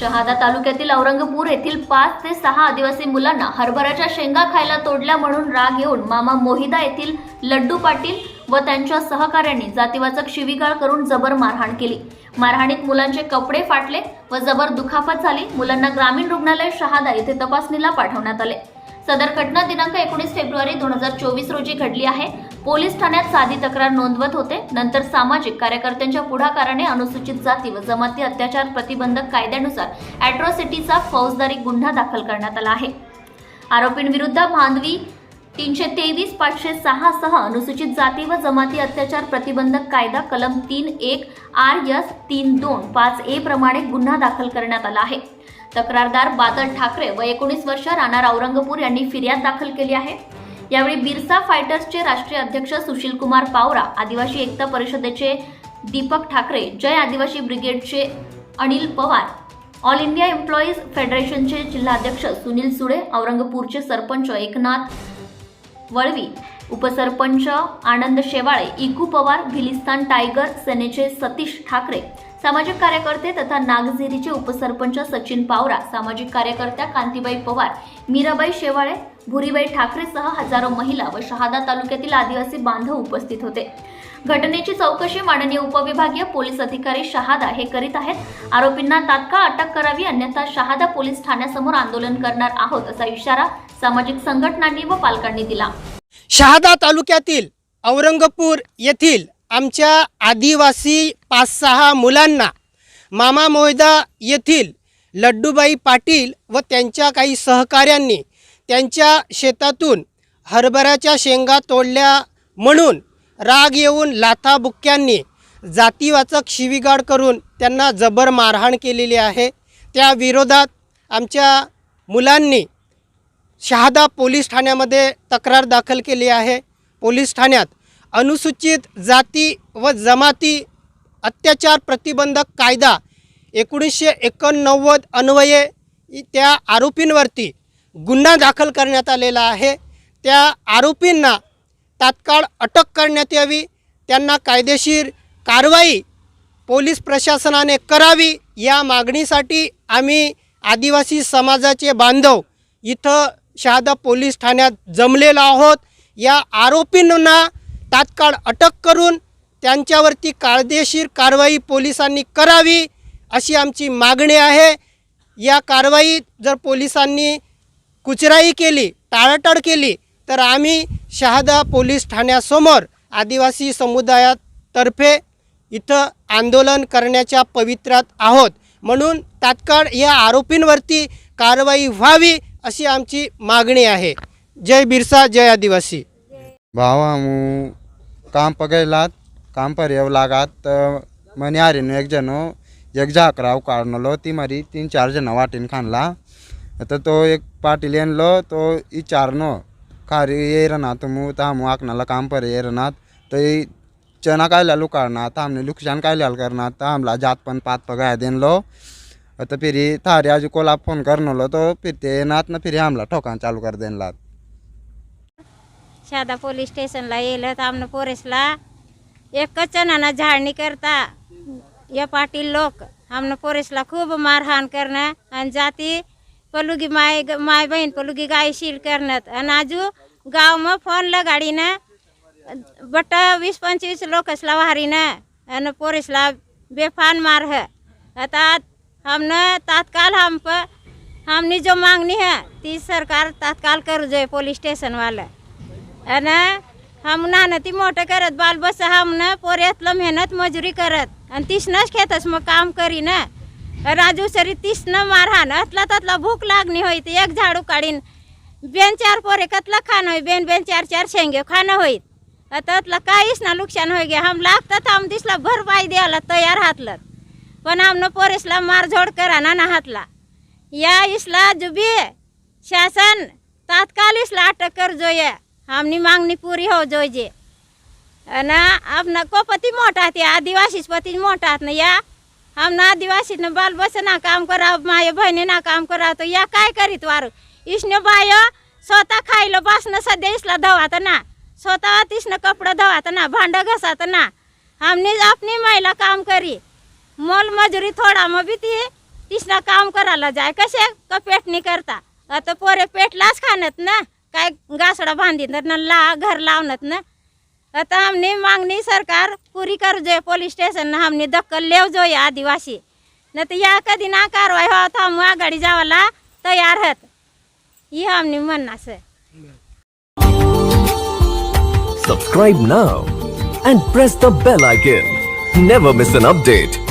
शहादा तालुक्यातील औरंगपूर येथील पाच ते सहा आदिवासी मुलांना हरभऱ्याच्या शेंगा खायला तोडल्या म्हणून राग येऊन मामा मोहिदा येथील लड्डू पाटील व त्यांच्या सहकाऱ्यांनी जातीवाचक शिवीगाळ करून जबर मारहाण केली. मारहाणीत मुलांचे कपडे फाटले व जबर दुखापत झाली. मुलांना ग्रामीण रुग्णालय शहादा येथे तपासणीला पाठवण्यात आले. सदर घटना दिनांक एकोणीस फेब्रुवारी दोन हजार चोवीस रोजी घडली आहे. पोलीस ठाण्यात साधी तक्रार नोंदवत होते. नंतर सामाजिक कार्यकर्त्यांच्या पुढाकाराने अनुसूचित जाती व जमाती अत्याचार प्रतिबंधक कायद्यानुसार अॅट्रॉसिटीचा फौजदारी गुन्हा दाखल करण्यात आला आहे. आरोपींविरुद्ध मांडवी तीनशे तेवीस पाचशे सहा सह अनुसूचित जाती व जमाती अत्याचार प्रतिबंधक कायदा कलम तीन एक आर यस तीन दोन पाच ए प्रमाणे गुन्हा दाखल करण्यात आला आहे. तक्रारदार बादल ठाकरे व एकोणीस वर्ष राहणार औरंगपूर यांनी फिर्याद दाखल केली आहे. यावेळी बिरसा फायटर्सचे राष्ट्रीय अध्यक्ष सुशील कुमार पावरा आदिवासी एकता परिषदेचे दीपक ठाकरे जय आदिवासी ब्रिगेडचे Anil Pawar all India employees फेडरेशनचे जिल्हाध्यक्ष सुनील सुळे औरंगपूरचे सरपंच एकनाथ वळवी उपसरपंच आनंद शेवाळे इकू पवार भिलिस्तान टायगर सेनेचे सतीश ठाकरे सामाजिक कार्यकर्ते तथा नागझिरीचे उपसरपंच सचिन पावरा सामाजिक कार्यकर्त्या कांतीबाई पवार मीराबाई शेवाळे भुरीबाई ठाकरेसह हजारो महिला व शहादा तालुक्यातील आदिवासी बांधव उपस्थित होते. घटनेची चौकशी माननीय उपविभागीय पोलीस अधिकारी शहादा हे करीत आहेत. आरोपींना तात्काळ अटक करावी अन्यथा शहादा पोलीस ठाण्यासमोर आंदोलन करणार आहोत असा इशारा सामाजिक संघटनांनी व पालकांनी दिला. शहादा तालुक्यातील औरंगपूर येथील आमच्या आदिवासी पाच सहा मुलांना मामा मोहदा येथील लड्डूबाई पाटील व त्यांच्या काही सहकाऱ्यांनी त्यांच्या शेतातून हरभऱ्याच्या शेंगा तोडल्या म्हणून राग येऊन लाथाबुक्क्यांनी जातीवाचक शिवीगाड करून त्यांना जबर मारहाण केलेली आहे. त्या विरोधात आमच्या मुलांनी शहादा पोलीस ठाण्यामध्ये तक्रार दाखल केली आहे. पोलीस ठाण्यात अनुसूचित जाती व जमाती अत्याचार प्रतिबंधक कायदा एकोणीसशे एकोणनव्वद अन्वये त्या आरोपींवरती गुन्हा दाखल करण्यात आलेला आहे. त्या आरोपींना तात्काळ अटक करण्यात यावी. त्यांना कायदेशीर कारवाई पोलीस प्रशासनाने करावी. या मागणीसाठी आम्ही आदिवासी समाजाचे बांधव इथं शहादा पोलीस ठाण्यात जमलेलो आहोत. या आरोपींना तात्काळ अटक करून त्यांच्यावरती कायदेशीर कारवाई पोलिसांनी करावी अशी आमची मागणी आहे. या कारवाईत जर पोलिसांनी कुचराई केली टाळाटाळ केली तर आम्ही शहादा पोलीस ठाण्यासमोर आदिवासी समुदायातर्फे इथं आंदोलन करण्याच्या पवित्रात आहोत. म्हणून तात्काळ या आरोपींवरती कारवाई व्हावी अशी आमची मागणी आहे. जय बिरसा जय आदिवासी. भावा काम पर काम पर येव लागत तर मने हारीन एक जण एक झाकराव काढणलो ती मारी तीन चार जण वाटेन खाणला तर तो एक पाटील येणलो तो इचारनो खारी येरना तुमू तामू आकणाला काम पर येरनात तो चना कायला लुकाडनात हमने लुकसान कायला करनात तर हमला जात पण पात पगाय देनलो. तर फिरी थारी आज कोला फोन करनलो तो फिर ते नात ना फिर हमला ठोकान चालू कर देनलात. शादा पोलीस स्टेशनला येलं तर आमनं पोरेसला एकच जणांना झाडणी करता. या पाटील लोक आमनं पोरेसला खूप मारहाण करणं आणि जाती पलुगी माय माय बहीण पलुगी गायशील करण्यात. आणि आजू गाव मग फ़ोन लगाडीनं बट वीस पंचवीस लोकसला वारीनं आणि पोरेसला बेफान मार है हमने तात्काल हम पर हमने जो मांगनी है, ती सरकार तात्काल करू जाए पोलीस स्टेशन वाला. आणि हम नानं ती मोठं करत बाल बस हम पोऱ्यातलं मेहनत मजुरी करत. आणि तिसनंच खेतस मग काम करी ना. राजू सरी तीसनं मारहाण अतला ततला भूक लागणी होईत एक झाडू काढीन. बेन चार पोरे कतला खाणं होई बेन बेन चार चार शेंगे खाणं होईत अतला काहीच ना नुकसान होई गे हम लागतात हम दिसला भरपाई द्यायला तयार हातलं. पण आमनं पोरेसला मारझोड करा ना ना हातला. या इसला जुबी शासन तात्काल इसला अटक कर या हमनी मांगनी पूरी हो जोजे અને આપના કોપતિ મોટા થયા આદિવાસી પતિ મોટા ને યા આમના આદિવાસી ને બાલ બસના કામ કરાવ માય ભાઈને ના કામ કરાવ તો યા काय करीत वारू इसने बाय स्वतः खायला बासनं सध्या इसला धवात ना स्वतः तिसनं कपडं धवात ना भांडं घसात ना हमने अपनी महिला काम करी मोल मजुरी थोडा मग बी ती तिसना काम करायला जाय कसे का पेटणी करता आता पोरे पेटलाच खाणत ना काय गासडा बांधित ना ला घर लावणत ना आता हमने मागणी सरकार पुरी कर जो पोलीस स्टेशन हमने दखल लेव जो या आदिवासी न तर या कधी ना कारवाई हो तर हम आघाडी जावाला तयार आहेत ही हमने म्हणणं असं Subscribe now and press the bell icon. Never miss an update.